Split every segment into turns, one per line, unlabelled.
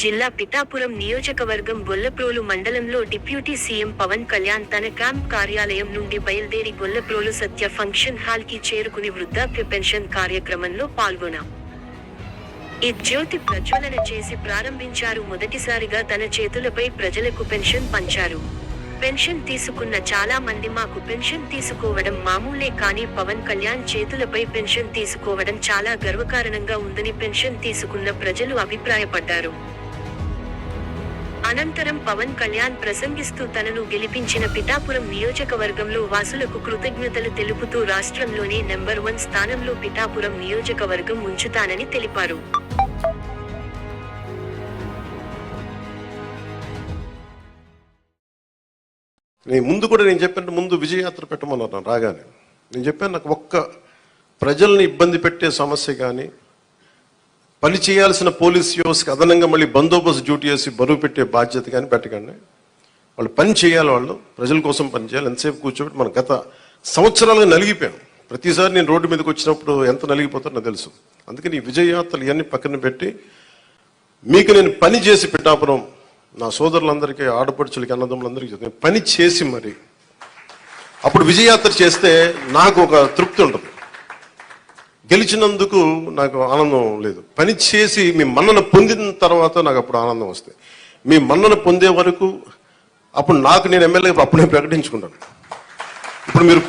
జిల్లా పిఠాపురం నియోజకవర్గం గొల్లప్రోలు మండలంలో డిప్యూటీ సీఎం పవన్ కళ్యాణ్ తన క్యాంప్ కార్యాలయం నుండి బయలుదేరి గొల్లప్రోలు సత్య ఫంక్షన్ హాల్కి చేరుకుని వృద్ధాప్య పెన్షన్ కార్యక్రమంలో పాల్గొన. ఈ జ్యోతి ప్రజ్వలన చేసి ప్రారంభించారు మొదటిసారిగా తన చేతులపై ప్రజలకు పెన్షన్ పంచారు. పెన్షన్ తీసుకున్న చాలా మంది మాకు పెన్షన్ తీసుకోవడం మామూలే కానీ పవన్ కళ్యాణ్ చేతులపై పెన్షన్ తీసుకోవడం చాలా గర్వకారణంగా ఉందని పెన్షన్ తీసుకున్న ప్రజలు అభిప్రాయపడ్డారు. అనంతరం పవన్ కళ్యాణ్ ప్రసంగిస్తూ తనను గెలిపించిన పిఠాపురం నియోజకవర్గంలో వాసులకు కృతజ్ఞతలు తెలుపుతూ రాష్ట్రంలోనే నెంబర్ వన్ స్థానంలో పిఠాపురం నియోజకవర్గం ఉంచుతానని తెలిపారు.
నేను ముందు కూడా నేను చెప్పాను ముందు విజయయాత్ర పెట్టమన్నారు రాగానే. నేను చెప్పాను నాకు ఒక్క ప్రజల్ని ఇబ్బంది పెట్టే సమస్య కానీ పని చేయాల్సిన పోలీస్ వ్యవస్థకి అదనంగా మళ్ళీ బందోబస్తు డ్యూటీ చేసి బరువు పెట్టే బాధ్యత కానీ పెట్టకండి. వాళ్ళు పని చేయాలి వాళ్ళు ప్రజల కోసం పని చేయాలి ఎంతసేపు కూర్చోబెట్టి మనం గత సంవత్సరాలుగా నలిగిపోయాం. ప్రతిసారి నేను రోడ్డు మీదకి వచ్చినప్పుడు ఎంత నలిగిపోతారో నాకు తెలుసు. అందుకని ఈ విజయయాత్రలు ఇవన్నీ పక్కన పెట్టి మీకు నేను పని చేసి పిఠాపురం నా సోదరులందరికీ ఆడపడుచులకి అన్నదమ్ములందరికీ చెప్తాను. నేను పని చేసి మరి అప్పుడు విజయయాత్ర చేస్తే నాకు ఒక తృప్తి ఉంటుంది. గెలిచినందుకు నాకు ఆనందం లేదు. పని చేసి మీ మన్నన పొందిన తర్వాత నాకు అప్పుడు ఆనందం వస్తుంది మీ మన్నన పొందే వరకు అప్పుడు నాకు నేను ఎమ్మెల్యే అప్పుడే ప్రకటించుకుంటాను. ఇప్పుడు మీరు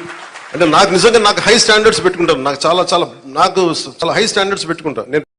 అంటే నాకు నిజంగా నాకు హై స్టాండర్డ్స్ పెట్టుకుంటాను నాకు చాలా చాలా నాకు చాలా హై స్టాండర్డ్స్ పెట్టుకుంటాను. నేను